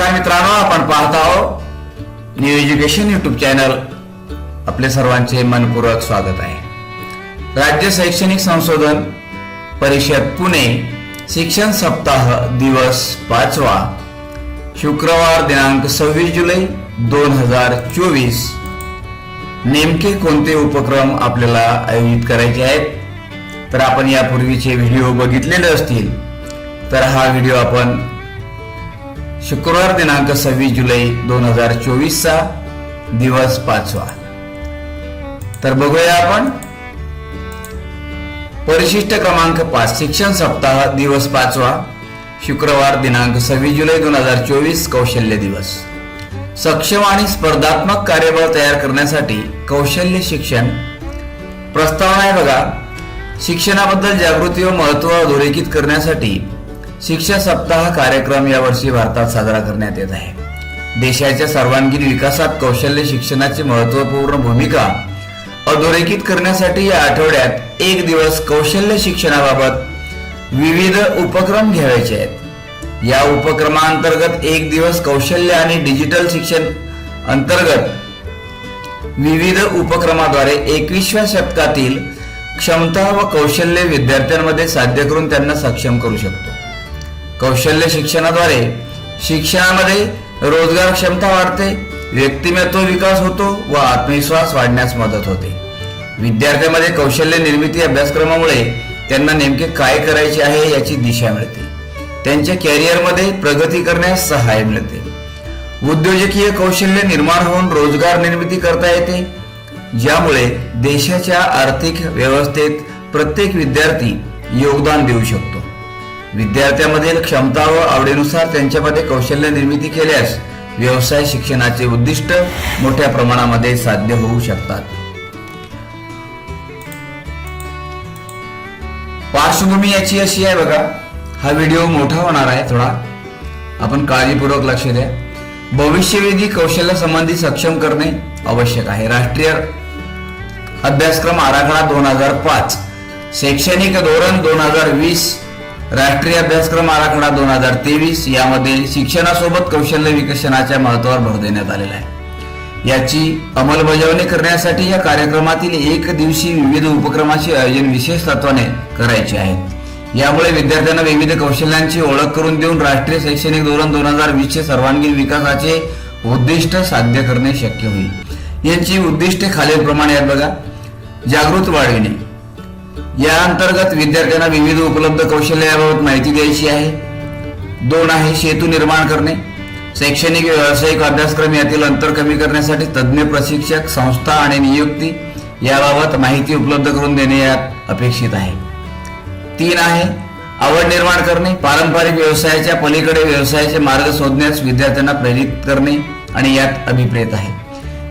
नमस्कार मित्रांनो आपण पाहत आहोत न्यू एज्युकेशन युट्यूब चॅनल आपले सर्वांचे मनपूर्वक स्वागत आहे. राज्य शैक्षणिक संशोधन परिषद पुणे. शिक्षण सप्ताह दिवस पाचवा. शुक्रवार दिनांक सव्वीस जुलै दोन हजार चोवीस. नेमके कोणते उपक्रम आपल्याला आयोजित करायचे आहेत? तर आपण यापूर्वीचे व्हिडिओ बघितलेले असतील तर हा व्हिडिओ आपण शुक्रवार दिनांक सव्वीस जुलै दोन हजार चोवीसचा दिवस पाचवा. तर बघूया आपण. परिशिष्ट क्रमांक पाच शिक्षण सप्ताह दिवस पाचवा शुक्रवार दिनांक सव्वीस जुलै दोन हजार चोवीस कौशल्य दिवस. सक्षम आणि स्पर्धात्मक कार्यबळ तयार करण्यासाठी कौशल्य शिक्षण प्रस्तावना आहे बघा. शिक्षणाबद्दल जागृती व महत्त्व अधोरेखित करण्यासाठी शिक्षा सप्ताह कार्यक्रम यावर्षी भारतात साजरा करण्यात येत आहे. देशाच्या सर्वांगीण विकासात कौशल्य शिक्षणाची महत्त्वपूर्ण भूमिका अधोरेखित करण्यासाठी या आठवड्यात एक दिवस कौशल्य शिक्षणाबाबत विविध उपक्रम घ्यायचे आहेत. या उपक्रमांतर्गत एक दिवस कौशल्य आणि डिजिटल शिक्षण अंतर्गत विविध उपक्रमाद्वारे एकविसव्या शतकातील क्षमता व कौशल्य विद्यार्थ्यांमध्ये साध्य करून त्यांना सक्षम करू शकतो. कौशल्य शिक्षणाद्वारे शिक्षणामध्ये रोजगार क्षमता वाढते व्यक्तिमत्व विकास होतो व आत्मविश्वास वाढण्यास मदत होते. विद्यार्थ्यांमध्ये कौशल्य निर्मिती अभ्यासक्रमामुळे त्यांना नेमके काय करायचे आहे याची दिशा मिळते. त्यांच्या कॅरिअरमध्ये प्रगती करण्यास सहाय्य मिळते. उद्योजकीय कौशल्य निर्माण होऊन रोजगार निर्मिती करता येते ज्यामुळे देशाच्या आर्थिक व्यवस्थेत प्रत्येक विद्यार्थी योगदान देऊ शकतो. विद्यार्थ्यांमधील क्षमता व आवडीनुसार त्यांच्यामध्ये कौशल्य निर्मिती केल्यास व्यवसाय शिक्षणाचे उद्दिष्ट मोठ्या प्रमाणामध्ये साध्य होऊ शकतात. पार्श्वभूमी याची अशी आहे बघा. हा व्हिडिओ मोठा होणार आहे थोडा. आपण काळजीपूर्वक लक्ष द्या. भविष्यवेधी कौशल्य संबंधी सक्षम करणे आवश्यक आहे. राष्ट्रीय अभ्यासक्रम आराखडा दोन हजार पाच. शैक्षणिक धोरण दोन हजार वीस राष्ट्रीय अभ्यासक्रम आराखडा दोन हजार तेवीस यामध्ये शिक्षणासोबत कौशल्य विकसनाच्या महत्वावर भर देण्यात आलेला आहे. याची अंमलबजावणी करण्यासाठी या कार्यक्रमातील एक दिवशी विविध उपक्रमाचे आयोजन विशेष तत्वाने करायचे आहे. यामुळे विद्यार्थ्यांना विविध कौशल्यांची ओळख करून देऊन राष्ट्रीय शैक्षणिक धोरण दोन हजार वीसचे सर्वांगीण विकासाचे उद्दिष्ट साध्य करणे शक्य होईल. यांची उद्दिष्टे खालीलप्रमाणे आहेत बघा. जागृत वाढविणे. या अंतर्गत विद्यार्थ्यांना विविध उपलब्ध कौशल्याबाबत माहिती द्यायची आहे. दोन आहे सेतू निर्माण करणे. शैक्षणिक व्यावसायिक अभ्यासक्रम यातील अंतर कमी करण्यासाठी तज्ज्ञ प्रशिक्षक संस्था आणि नियुक्ती याबाबत माहिती उपलब्ध करून देणे यात अपेक्षित आहे. तीन आहे आवड निर्माण करणे. पारंपरिक व्यवसायाच्या पलीकडे व्यवसायाचे मार्ग शोधण्यास विद्यार्थ्यांना प्रेरित करणे आणि यात अभिप्रेत आहे.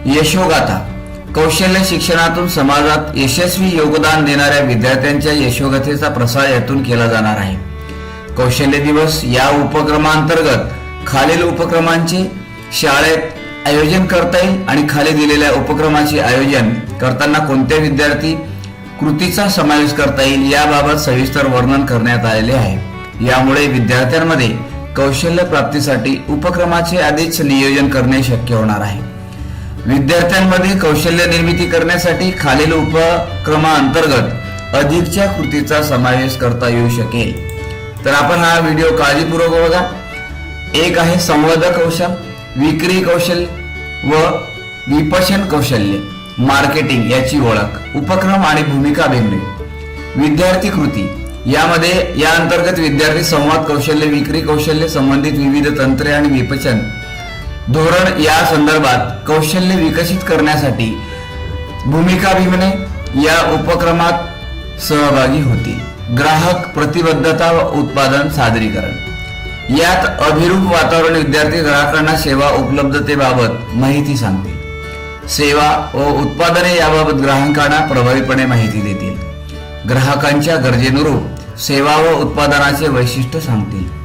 यशोगाथा कौशल्य शिक्षणातून समाजात यशस्वी योगदान देणाऱ्या विद्यार्थ्यांच्या यशोगाथेचा प्रसार यातून केला जाणार आहे. कौशल्य दिवस या उपक्रमांतर्गत खालील उपक्रमांचे शाळेत आयोजन करता येईल आणि खाली दिलेल्या उपक्रमाचे आयोजन करताना कोणत्या विद्यार्थी कृतीचा समावेश करता येईल याबाबत सविस्तर वर्णन करण्यात आलेले आहे. यामुळे विद्यार्थ्यांमध्ये कौशल्य प्राप्तीसाठी उपक्रमाचे आधीच नियोजन करणे शक्य होणार आहे. विद्यार्थ्यांमध्ये कौशल्य निर्मिती करण्यासाठी खालील उपक्रमाअंतर्गत अधिकच्या कृतीचा समावेश करता येऊ शकेल. तर आपण हा व्हिडिओ काळजीपूर्वक बघा. एक आहे संवाद कौशल विक्री कौशल्य व विपशन कौशल्य मार्केटिंग याची ओळख उपक्रम आणि भूमिका भेदणे विद्यार्थी कृती. यामध्ये या अंतर्गत विद्यार्थी संवाद कौशल्य विक्री कौशल्य संबंधित विविध तंत्रे आणि विपचन धोरण या संदर्भात कौशल्य विकसित करण्यासाठी भूमिका भीमने या उपक्रमात सहभागी होती. ग्राहक प्रतिबद्धता व उत्पादन सादरीकरण. यात अभिरूप वातावरण विद्यार्थी ग्राहकांना सेवा उपलब्धतेबाबत माहिती सांगतील. सेवा व उत्पादने याबाबत ग्राहकांना प्रभावीपणे माहिती देतील. ग्राहकांच्या गरजेनुरूप सेवा व उत्पादनाचे वैशिष्ट्य सांगतील.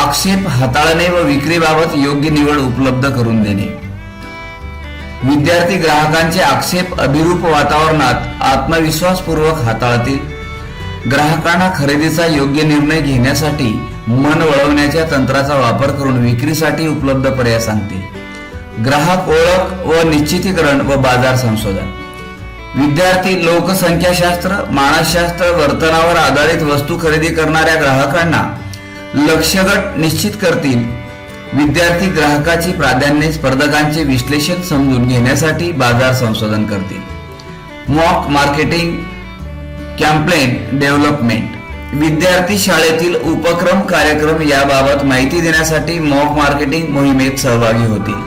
आक्षेप हाताळणे व विक्रीबाबत योग्य निवड उपलब्ध करून देणे. विद्यार्थी ग्राहकांचे आक्षेप अभिरूप वातावरणात आत्मविश्वासपूर्वक हाताळतील. ग्राहकांना खरेदीचा योग्य निर्णय घेण्यासाठी मन वळवण्याच्या तंत्राचा वापर करून विक्रीसाठी उपलब्ध पर्याय सांगते. ग्राहक ओळख व निश्चितीकरण व बाजार संशोधन. विद्यार्थी लोकसंख्याशास्त्र मानसशास्त्र वर्तनावर आधारित वस्तू खरेदी करणाऱ्या ग्राहकांना लक्ष्यगट निश्चित करतील. विद्यार्थी ग्राहकाची प्राधान्ये स्पर्धकांचे विश्लेषण समजून घेण्यासाठी बाजार संशोधन करतील. Mock marketing campaign development. विद्यार्थी शाळेतील उपक्रम कार्यक्रम याबाबत माहिती देण्यासाठी मॉक मार्केटिंग मोहिमेत सहभागी होतील.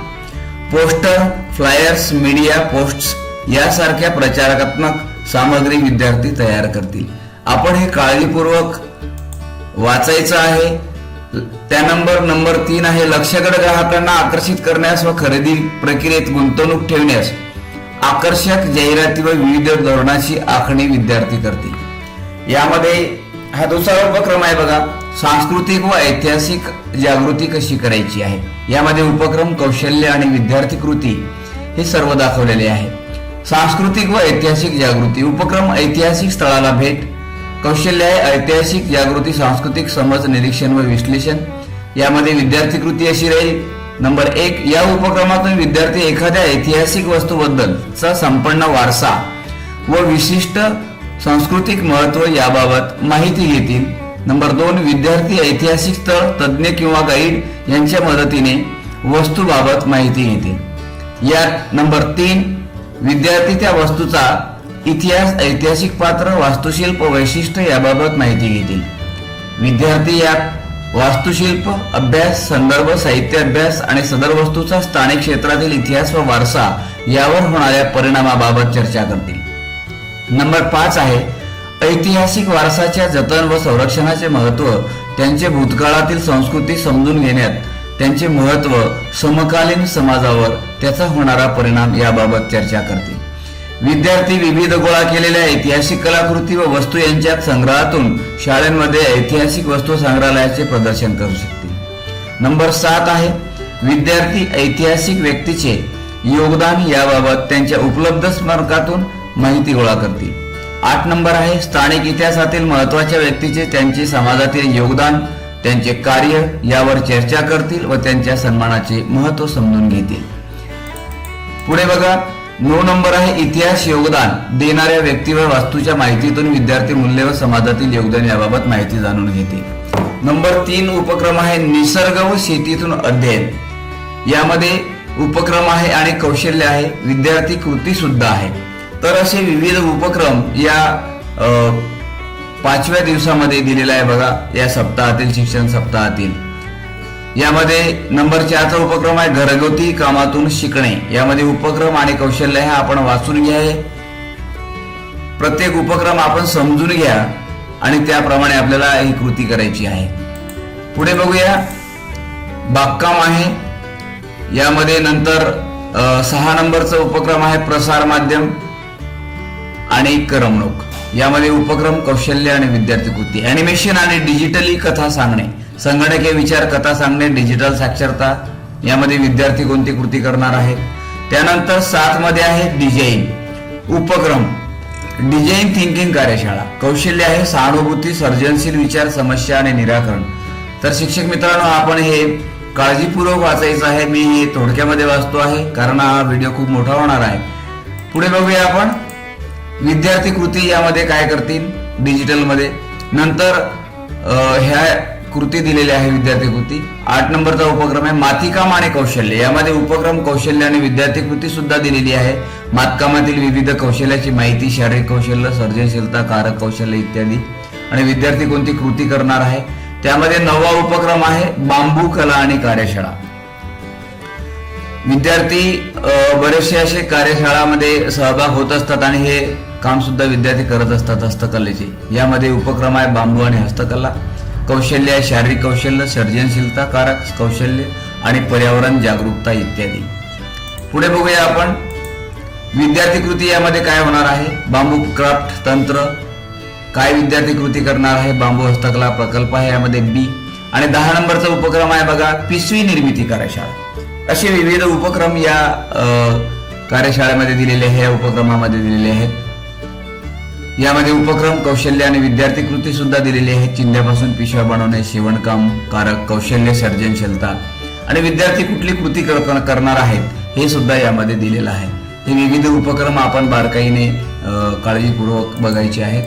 पोस्टर फ्लायर्स मीडिया पोस्ट्स यासारख्या प्रचारात्मक सामग्री विद्यार्थी तयार करतील. आपण हे काळजीपूर्वक वाचायचं आहे. त्या नंबर नंबर तीन आहे लक्ष्यगड ग्राहकांना आकर्षित करण्यास व खरेदी प्रक्रियेत गुंतवणूक ठेवण्यास. आकर्षक जाहिराती व विविध धोरणाची आखणी विद्यार्थी करतील यामध्ये हा दुसरा उपक्रम आहे बघा. सांस्कृतिक व ऐतिहासिक जागृती कशी करायची आहे? यामध्ये उपक्रम कौशल्य आणि विद्यार्थी कृती हे सर्व दाखवलेले आहे. सांस्कृतिक व ऐतिहासिक जागृती. उपक्रम ऐतिहासिक स्थळाला भेट कौशल्य आहे ऐतिहासिक जागृती सांस्कृतिक समज निरीक्षण व विश्लेषण. यामध्ये विद्यार्थी कृती अशी राहील. नंबर एक या उपक्रमातून विद्यार्थी एखाद्या ऐतिहासिक वस्तूबद्दलचा संपन्न वारसा व विशिष्ट सांस्कृतिक महत्त्व याबाबत माहिती घेतील. नंबर दोन विद्यार्थी ऐतिहासिक स्थळ तज्ज्ञ किंवा गाईड यांच्या मदतीने वस्तूबाबत माहिती घेतील. यात नंबर तीन विद्यार्थी त्या वस्तूचा इतिहास ऐतिहासिक पात्र वास्तुशिल्प वैशिष्ट्य याबाबत माहिती घेतील. विद्यार्थी यात वास्तुशिल्प अभ्यास संदर्भ साहित्य अभ्यास आणि सदर वस्तूचा स्थानिक क्षेत्रातील इतिहास व वारसा यावर होणाऱ्या परिणामाबाबत चर्चा करतील. नंबर पाच आहे ऐतिहासिक वारसाच्या जतन व संरक्षणाचे महत्त्व त्यांचे भूतकाळातील संस्कृती समजून घेण्यात त्यांचे महत्त्व समकालीन समाजावर त्याचा होणारा परिणाम याबाबत चर्चा करतील. विद्यार्थी विविध गोळा केलेल्या ऐतिहासिक कलाकृती व वस्तू यांच्या संग्रहातून शाळेमध्ये ऐतिहासिक वस्तू संग्रहालयाचे प्रदर्शन करू शकतील नंबर सात आहे विद्यार्थी ऐतिहासिक व्यक्तीचे योगदान याबाबत त्यांच्या उपलब्ध स्मारकातून माहिती गोळा करतील. आठ नंबर आहे स्थानिक इतिहासातील महत्त्वाच्या व्यक्तीचे त्यांचे समाजातील योगदान त्यांचे कार्य यावर चर्चा करतील व त्यांच्या सन्मानाचे महत्त्व समजून घेतील. पुढे बघा नऊ नंबर आहे इतिहास योगदान. देणाऱ्या व्यक्ती व वास्तूच्या माहितीतून विद्यार्थी मूल्य व समाजातील योगदान याबाबत माहिती जाणून घेते. नंबर तीन उपक्रम आहे निसर्ग व शेतीतून अध्ययन. यामध्ये उपक्रम आहे आणि कौशल्य आहे. विद्यार्थी कृती सुद्धा आहे. तर असे विविध उपक्रम या पाचव्या दिवसामध्ये दिलेला आहे बघा. या सप्ताहातील शिक्षण सप्ताहातील. यामध्ये नंबर चारचा उपक्रम आहे घरगुती कामातून शिकणे. यामध्ये उपक्रम आणि कौशल्य हे आपण वाचून घ्या प्रत्येक उपक्रम आपण समजून घ्या आणि त्याप्रमाणे आपल्याला ही कृती करायची आहे. पुढे बघूया. बागकाम आहे. यामध्ये नंतर सहा नंबरचा उपक्रम आहे प्रसार माध्यम आणि करमणूक. यामध्ये उपक्रम कौशल्य आणि विद्यार्थी कृती. अॅनिमेशन आणि डिजिटली कथा सांगणे. संगणकीय विचार कथा सांगणे डिजिटल साक्षरता यामध्ये विद्यार्थी कोणती कृती करणार आहेत त्यानंतर सात मध्ये आहे डिझाईन उपक्रम. डिझाईन थिंकिंग कार्यशाळा. कौशल्य आहे सहानुभूती सर्जनशील विचार समस्या आणि निराकरण. तर शिक्षक मित्रांनो आपण हे काळजीपूर्वक वाचायचं आहे. मी हे थोडक्यामध्ये वाचतो आहे कारण हा व्हिडिओ खूप मोठा होणार आहे. पुढे बघूया आपण. विद्यार्थी कृती यामध्ये काय करतील? डिजिटलमध्ये नंतर ह्या कृती दिलेली आहे विद्यार्थी कृती. आठ नंबरचा उपक्रम आहे मातीकाम आणि कौशल्य. यामध्ये उपक्रम कौशल्य आणि विद्यार्थी कृती सुद्धा दिलेली आहे. मातकामातील विविध कौशल्याची माहिती शारीरिक कौशल्य सर्जनशीलता कारक कौशल्य इत्यादी. आणि विद्यार्थी कोणती कृती करणार आहे? त्यामध्ये नववा उपक्रम आहे बांबू कला आणि कार्यशाळा. विद्यार्थी बरेचसे असे कार्यशाळामध्ये सहभाग होत असतात आणि हे काम सुद्धा विद्यार्थी करत असतात हस्तकलेचे. यामध्ये उपक्रम आहे बांबू आणि हस्तकला. कौशल्य शारीरिक कौशल्य सर्जनशीलता कारक कौशल्य आणि पर्यावरण जागरूकता इत्यादी. पुढे बघूया आपण विद्यार्थी कृती यामध्ये काय होणार आहे? बांबू क्राफ्ट तंत्र. काय विद्यार्थी कृती करणार आहे? बांबू हस्तकला प्रकल्प आहे यामध्ये बी आणि दहा नंबरचा उपक्रम आहे बघा पिशवी निर्मिती कार्यशाळा. असे विविध उपक्रम या कार्यशाळेमध्ये दिलेले आहे या उपक्रमामध्ये दिलेले आहेत. यामध्ये उपक्रम कौशल्य आणि विद्यार्थी कृती सुद्धा दिलेली आहे चिंध्यापासून पिशव्या बनवणे शिवणकाम कारक कौशल्य सर्जनशीलता आणि विद्यार्थी कुठली कृती करणार आहेत हे सुद्धा यामध्ये दिलेलं आहे. हे विविध उपक्रम आपण बारकाईने काळजीपूर्वक बघायचे आहेत.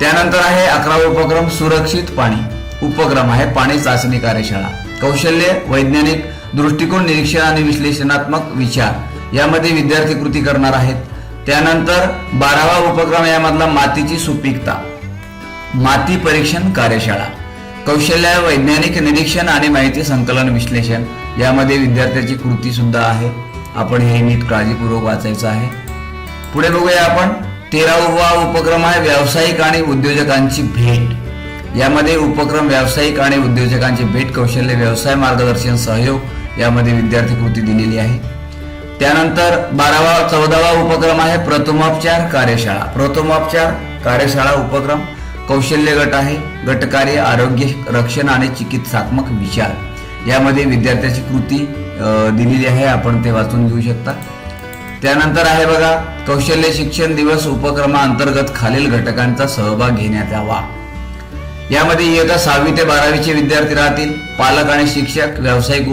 त्यानंतर आहे अकरावा उपक्रम सुरक्षित पाणी. उपक्रम आहे पाणी चाचणी कार्यशाळा. कौशल्य वैज्ञानिक दृष्टिकोन निरीक्षण आणि विश्लेषणात्मक विचार यामध्ये विद्यार्थी कृती करणार आहेत. त्यानंतर बारावा उपक्रम यामधला मातीची सुपीकता माती परीक्षण कार्यशाळा कौशल्य वैज्ञानिक निरीक्षण आणि माहिती संकलन विश्लेषण यामध्ये विद्यार्थ्याची कृती सुद्धा आहे. आपण हे नीट काळजीपूर्वक वाचायचं आहे. पुढे बघूया आपण. तेरावा उपक्रम आहे व्यावसायिक आणि उद्योजकांची भेट. यामध्ये उपक्रम व्यावसायिक आणि उद्योजकांची भेट कौशल्य व्यवसाय मार्गदर्शन सहयोग यामध्ये विद्यार्थी कृती दिलेली आहे. त्यानंतर बारावा चौदावा उपक्रम आहे प्रथमोपचार कार्यशाळा. प्रथमोपचार कार्यशाळा उपक्रम कौशल्य गट आहे गटकार्य आरोग्य रक्षण आणि चिकित्सात्मक विचार. यामध्ये विद्यार्थ्याची कृती दिलेली आहे आपण ते वाचून घेऊ शकता. त्यानंतर आहे बघा कौशल्य शिक्षण दिवस उपक्रमाअंतर्गत खालील घटकांचा सहभाग घेण्यात यावा. यामध्ये इयत्ता सहावी ते बारावीचे विद्यार्थी राहतील. पालक आणि शिक्षक व्यावसायिक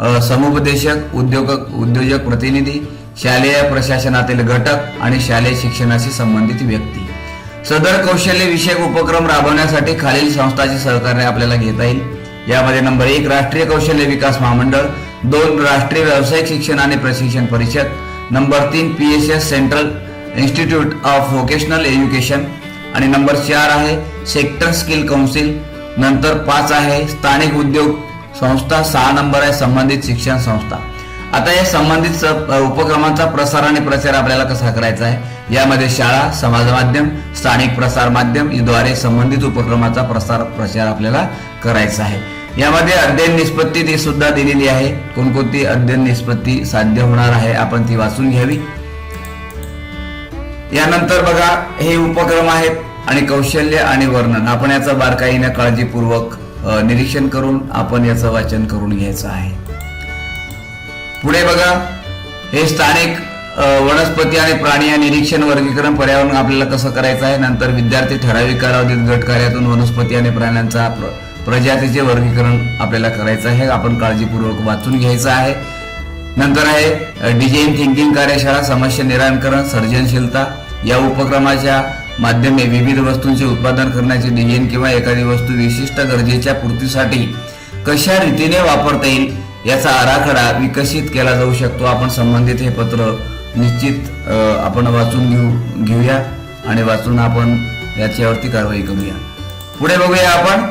समुपदेशक उद्योगक उद्योजक प्रतिनिधी शालेय प्रशासनातील घटक आणि शालेय शिक्षणाशी संबंधित व्यक्ती. सदर कौशल्य विषयक उपक्रम राबवण्यासाठी खालील संस्थांचे सहकार्य आपल्याला घेता येईल. यामध्ये नंबर एक राष्ट्रीय कौशल्य विकास महामंडळ. दोन राष्ट्रीय व्यावसायिक शिक्षण आणि प्रशिक्षण परिषद. नंबर तीन P S S central institute of vocational education. आणि नंबर चार आहे सेक्टर स्किल कौन्सिल. नंतर पाच आहे स्थानिक उद्योग संस्था सहा नंबर आहे संबंधित शिक्षण संस्था. आता या संबंधित उपक्रमांचा प्रसार आणि प्रचार आपल्याला कसा करायचा आहे? यामध्ये शाळा समाज माध्यम स्थानिक प्रसार माध्यमद्वारे संबंधित उपक्रमाचा प्रसार प्रचार आपल्याला करायचा आहे. यामध्ये अध्ययन निष्पत्ती ती सुद्धा दिलेली आहे. कोणकोणती अध्ययन निष्पत्ती साध्य होणार आहे आपण ती वाचून घ्यावी. यानंतर बघा हे उपक्रम आहेत आणि कौशल्य आणि वर्णन. आपण याचं बारकाईने काळजीपूर्वक निरीक्षण करून आपण याचं वाचन करून घ्यायचं आहे. पुढे बघा हे स्थानिक वनस्पती आणि प्राणी या निरीक्षण वर्गीकरण पर्यावरण आपल्याला कसं करायचं आहे? नंतर विद्यार्थी ठराविक कालावधीत गट कार्यातून वनस्पती आणि प्राण्यांचा प्र- प्रजातीचे वर्गीकरण आपल्याला करायचं आहे. आपण काळजीपूर्वक वाचून घ्यायचं आहे. नंतर आहे डिझाईन थिंकिंग कार्यशाळा समस्या निराकरण सर्जनशीलता या उपक्रमाच्या माध्यमे विविध वस्तूंचे उत्पादन करण्याचे डिझाईन किंवा एखादी वस्तू विशिष्ट गरजेच्या पूर्तीसाठी कशा रीतीने वापरता येईल याचा आराखडा विकसित केला जाऊ शकतो. आपण संबंधित हे पत्र निश्चित आपण वाचून घेऊ घेऊया आणि वाचून आपण याच्यावरती कारवाई करूया. पुढे बघूया आपण.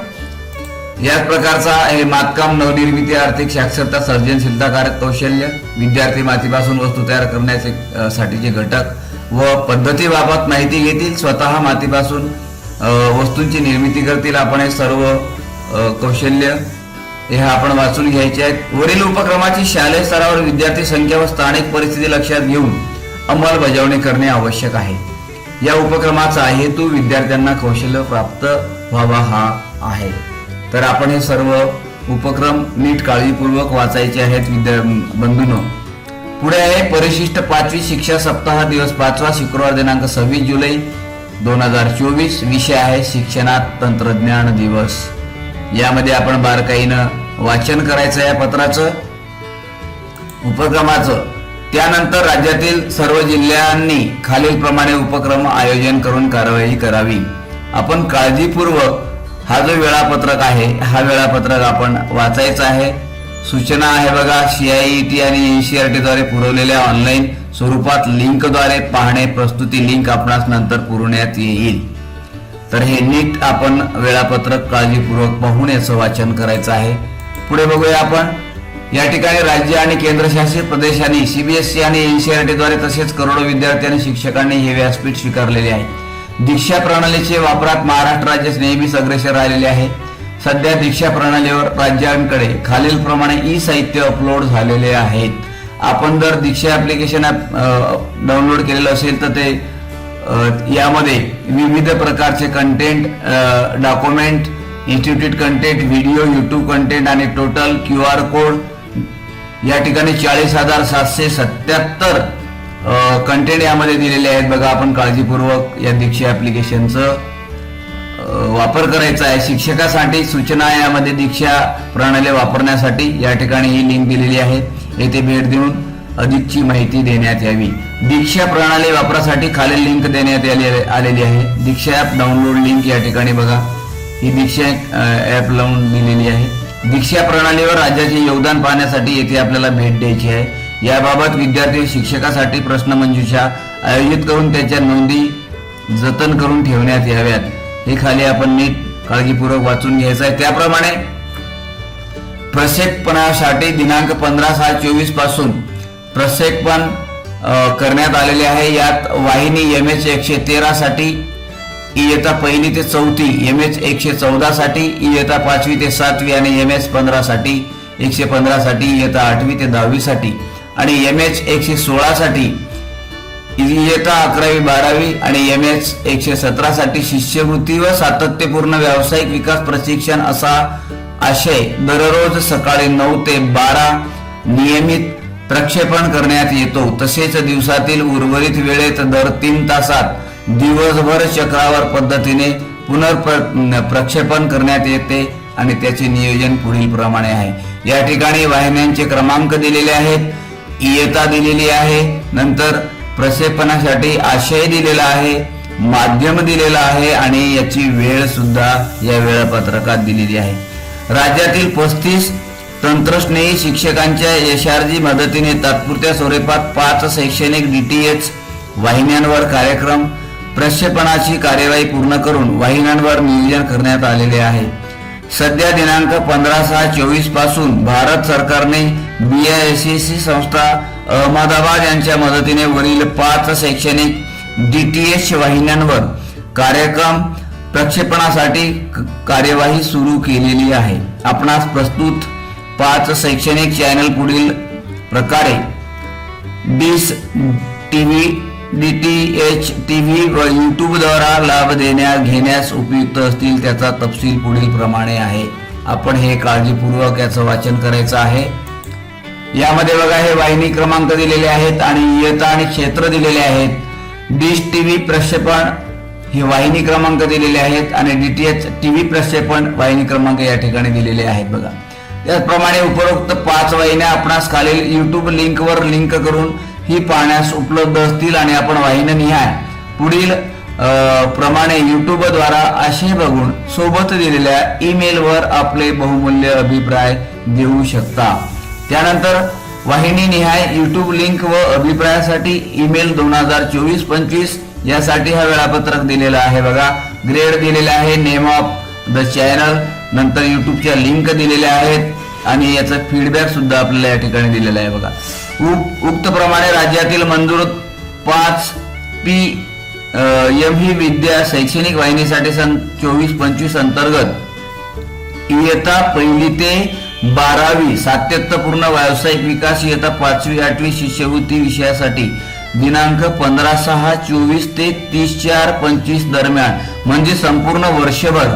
याच प्रकारचा हे मातकाम नवनिर्मिती आर्थिक साक्षरता सर्जनशीलता कारक कौशल्य विद्यार्थी मातीपासून वस्तू तयार करण्याचे साठीचे घटक व पद्धतीबाबत माहिती घेतील स्वतः मातीपासून वस्तूंची निर्मिती करतील आपण हे सर्व कौशल्य. हे आपण वाचून घ्यायचे आहेत. वरील उपक्रमाची शालेय स्तरावर विद्यार्थी संख्या व स्थानिक परिस्थिती लक्षात घेऊन अंमलबजावणी करणे आवश्यक आहे. या उपक्रमाचा हेतू विद्यार्थ्यांना कौशल्य प्राप्त व्हावा हा आहे. तर आपण हे सर्व उपक्रम नीट काळजीपूर्वक वाचायचे आहेत विद्या बंधूंनो. पुढे आहे परिशिष्ट पाचवी शिक्षा सप्ताह दिवस पाचवा शुक्रवार दिनांक सव्वीस जुलै दोन हजार चोवीस. विषय आहे शिक्षणात तंत्रज्ञान दिवस. यामध्ये आपण बारकाईनं वाचन करायचं या पत्राचं उपक्रमाचं. त्यानंतर राज्यातील सर्व जिल्ह्यांनी खालीलप्रमाणे उपक्रम आयोजन करून कारवाई करावी. आपण काळजीपूर्वक हा जो वेळापत्रक आहे हा वेळापत्रक आपण वाचायचा आहे. सूचना आहे बघा सीआयईटी आणि एनसीआरटी द्वारे पुरवलेल्या ऑनलाईन स्वरूपात लिंकद्वारे पाहणे प्रस्तुती लिंक आपणास नंतर पुरवण्यात येईल. तर हे नीट आपण वेळापत्रक काळजीपूर्वक पाहून याचं वाचन करायचं आहे. पुढे बघूया आपण. या ठिकाणी राज्य आणि केंद्रशासित प्रदेशांनी सीबीएसई आणि एनसीआरटी द्वारे तसेच करोडो विद्यार्थी आणि शिक्षकांनी हे व्यासपीठ स्वीकारलेले आहे. दीक्षा प्रणालीचे वापरात महाराष्ट्र राज्य नेहमीच अग्रेसर राहिलेले आहे. सध्या दीक्षा प्रणालीवर राज्यांकडे खालीलप्रमाणे ई साहित्य अपलोड झालेले आहेत. आपण जर दीक्षा ॲप्लिकेशन ॲप डाउनलोड केलेलं असेल तर ते यामध्ये विविध प्रकारचे content document institute content video YouTube content आणि टोटल क्यू आर कोड या ठिकाणी चाळीस हजार सातशे सत्याहत्तर कंटेंट यामध्ये दिलेले आहेत. बघा आपण काळजीपूर्वक या दीक्षा ॲप्लिकेशनचं वापर करायचा आहे. शिक्षकासाठी सूचना यामध्ये दीक्षा प्रणाली वापरण्यासाठी या ठिकाणी ही लिंक दिलेली आहे. येथे भेट देऊन अधिकची माहिती देण्यात यावी. दीक्षा प्रणाली वापरासाठी खालील लिंक देण्यात आलेली आहे. दीक्षा ॲप डाउनलोड लिंक या ठिकाणी बघा. ही दीक्षा ॲप लावून दिलेली आहे. दीक्षा प्रणालीवर राज्याचे योगदान पाहण्यासाठी येथे आपल्याला भेट द्यायची आहे. याबाबत विद्यार्थी शिक्षकासाठी प्रश्न मंजुषा आयोजित करून त्याच्या नोंदी जतन करून ठेवण्यात याव्यात. हे खाली आपण नीट काळजीपूर्वक वाचून घ्यायचं आहे. त्याप्रमाणे प्रक्षेपणासाठी दिनांक पंधरा सहा चोवीसपासून प्रक्षेपण करण्यात आलेले आहे. यात वाहिनी एम एच एकशे तेरा साठी इयत्ता पहिली ते चौथी एम एच एकशे चौदा साठी इयत्ता पाचवी ते सातवी आणि एम एच पंधरा साठी एकशे पंधरा साठी इयत्ता आठवी ते दहावी साठी. आणि एम एच एकशे सोळा साठी इयत्ता अकरावी बारावी आणि एम एच एकशे सतरा साठी शिष्यवृत्ती व सातत्यपूर्ण व्यावसायिक विकास प्रशिक्षण असा आशय दररोज सकाळी नऊ ते बारा नियमित प्रक्षेपण करण्यात येतो. तसेच दिवसातील उर्वरित वेळेत दर तीन तासात दिवसभर चक्रावर पद्धतीने पुनर्प्र प्रक्षेपण करण्यात येते आणि त्याचे नियोजन पुढील प्रमाणे आहे. या ठिकाणी वाहिन्यांचे क्रमांक दिलेले आहेत. इयता दिलेली आहे. नंतर प्रक्षेपणासाठी आशय दिलेला आहे माध्यम दिलेला आहे आणि याची वेळ सुद्धा या वेळापत्रकात दिलेली आहे. राज्यातील पस्तीस तंत्रस्नेही शिक्षकांच्या यशार्जी मदतीने तात्पुरत्या स्वरूपात पाच शैक्षणिक डीटीएच वाहिन्यांवर कार्यक्रम प्रक्षेपणाची कार्यवाही पूर्ण करून वाहिन्यांवर नियोजन करण्यात आलेले आहे. सध्या दिनांक पंधरा सहा चोवीसपासून भारत सरकारने बी आय एस सी संस्था अहमदाबाद यांच्या मदतीने वरील पाच शैक्षणिक डी टी एच वाहिन्यांवर कार्यक्रम प्रक्षेपणासाठी कार्यवाही सुरू केलेली आहे. आपणास प्रस्तुत पाच शैक्षणिक चॅनल पुढील प्रकारे dish TV D T H TV व युट्यूबद्वारा लाभ देण्यास घेण्यास उपयुक्त असतील त्याचा तपशील पुढील प्रमाणे आहे. आपण हे काळजीपूर्वक याचं वाचन करायचं आहे. यामध्ये बघा हे वाहिनी क्रमांक दिलेले आहेत आणि इयता आणि क्षेत्र दिलेले आहेत. डिश टीव्ही प्रक्षेपण हे वाहिनी क्रमांक दिलेले आहेत आणि डीटीएच टीव्ही प्रक्षेपण वाहिनी क्रमांक या ठिकाणी दिलेले आहेत बघा. त्याचप्रमाणे उपरोक्त पाच वाहिन्या आपणास खालील युट्यूब लिंकवर लिंक करून ही पाहण्यास उपलब्ध असतील आणि आपण वाहिनी पुढील प्रमाणे युट्यूबद्वारा आशय बघून सोबत दिलेल्या ईमेलवर आपले बहुमूल्य अभिप्राय देऊ शकता. त्यानंतर वाहिनी निहाय युट्यूब लिंक व अभिप्रायासाठी ईमेल दोन हजार चोवीस पंचवीस यासाठी हा वेळापत्रक दिलेला आहे बघा. ग्रेड दिलेला आहे नेम ऑफ द चॅनल नंतर युट्यूबच्या लिंक दिलेल्या आहेत आणि याचा फीडबॅक सुद्धा आपल्याला या ठिकाणी दिलेला आहे बघा. उ- उक्त प्रमाणे राज्यातील मंजूर पाच पी एम ही विद्या शैक्षणिक वाहिनीसाठी सन चोवीस पंचवीस अंतर्गत इयत्ता पहिली ते बारावी सातत्यपूर्ण व्यावसायिक विकास इयत्ता पाचवी आठवी शिष्यवृत्ती विषयासाठी दिनांक पंधरा सहा चोवीस ते तीस चार पंचवीस दरम्यान म्हणजे संपूर्ण वर्षभर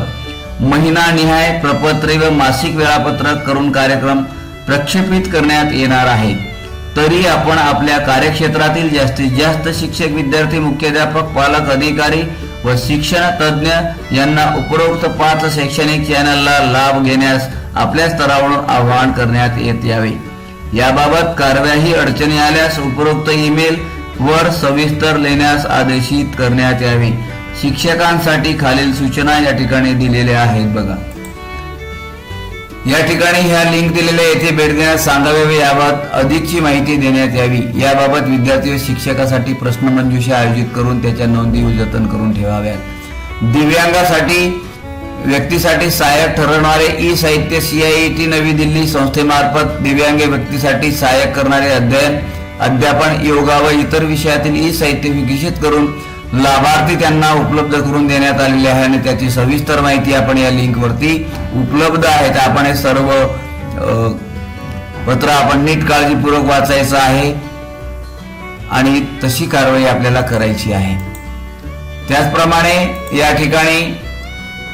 महिना निहाय प्रपत्रे व मासिक वेळापत्रक करून कार्यक्रम प्रक्षेपित करण्यात येणार आहे. तरी आपण आपल्या कार्यक्षेत्रातील जास्तीत जास्त शिक्षक विद्यार्थी मुख्याध्यापक पालक अधिकारी व शिक्षण तज्ज्ञ यांना उपरोक्त पाच शैक्षणिक चॅनलला लाभ घेण्यास आपल्या स्तरावरून आवाहन करण्यात येत यावे. याबाबत कारवाही अडचणी आल्यास उपरोक्त ईमेल वर सविस्तर लेण्यास आदेशित करण्यात यावे. शिक्षकांसाठी खालील सूचना या ठिकाणी दिलेल्या आहेत बघा. या ठिकाणी ह्या लिंक दिलेल्या येथे भेट देण्यास सांगावे व याबाबत अधिकची माहिती देण्यात यावी. याबाबत विद्यार्थी व शिक्षकासाठी प्रश्नमंजुषा आयोजित करून त्याच्या नोंदी जतन करून ठेवाव्यात. दिव्यांगासाठी व्यक्तीसाठी सहाय्यक ठरवणारे ई साहित्य सीआयईटी नवी दिल्ली संस्थेमार्फत दिव्यांग व्यक्तीसाठी सहाय्यक करणारे अध्ययन अध्यापन योगा व इतर विषयातील ई साहित्य विकसित करून लाभार्थी त्यांना उपलब्ध करून देण्यात आलेले आहे आणि त्याची सविस्तर माहिती आपण या लिंक वरती उपलब्ध आहे. तर आपण हे सर्व पत्र आपण नीट काळजीपूर्वक वाचायचं आहे आणि तशी कारवाई आपल्याला करायची आहे. त्याचप्रमाणे या ठिकाणी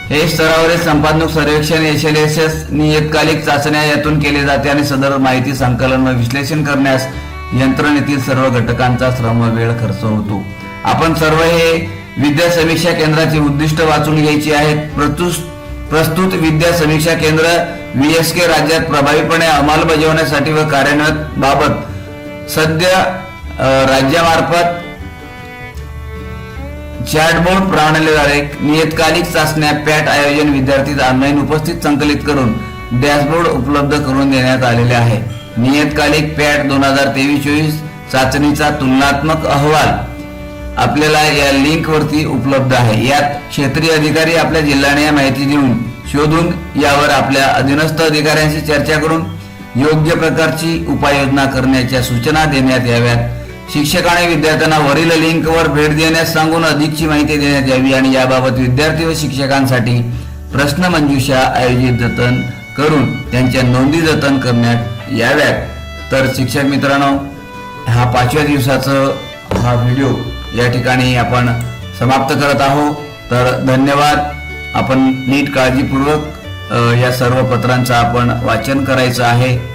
हे स्तरावरील संपादक सर्वेक्षण एस एल एस एस नियतकालिक चाचण्या यातून केले जाते आणि सदर माहिती संकलन व विश्लेषण करण्यास यंत्रणेतील सर्व घटकांचा श्रम वेळ खर्च होतो. आपण सर्व हे विद्या समीक्षा केंद्राचे उद्दिष्ट वाचून घ्यायची आहेत. प्रस्तुत प्रस्तुत विद्या समीक्षा केंद्र व्हीएसके राज्यात प्रभावीपणे अंमलबजावण्यासाठी व कार्यान्वित बाबत सध्या राज्यामार्फत चॅटबोर्ड प्रणालीद्वारे नियतकालिक चाचण्या पॅट आयोजन विद्यार्थी ऑनलाईन उपस्थित संकलित करून डॅशबोर्ड उपलब्ध करून देण्यात आलेले आहे. नियतकालिक पॅट दोन हजार तेवीस चोवीस चाचणीचा तुलनात्मक अहवाल आपल्याला या लिंक वरती उपलब्ध आहे. यात क्षेत्रीय अधिकारी आपल्या जिल्ह्याने माहिती देऊन शोधून यावर आपल्या अधीनस्थ अधिकाऱ्यांशी चर्चा करून योग्य प्रकारची उपाययोजना करण्याच्या सूचना देण्यात याव्यात. शिक्षकाने विद्यार्थ्यांना वरील लिंकवर भेट देण्यास सांगून अधिकची माहिती देण्यात यावी आणि याबाबत विद्यार्थी व शिक्षकांसाठी प्रश्न मंजुषा आयोजित जतन करून त्यांच्या नोंदी जतन करण्यात याव्यात. तर शिक्षक मित्रांनो हा पाचव्या दिवसाचं हा व्हिडिओ या ठिकाणी आपण समाप्त करत आहोत. तर धन्यवाद. आपण नीट काळजीपूर्वक या सर्व पत्रांचं आपण वाचन करायचं आहे.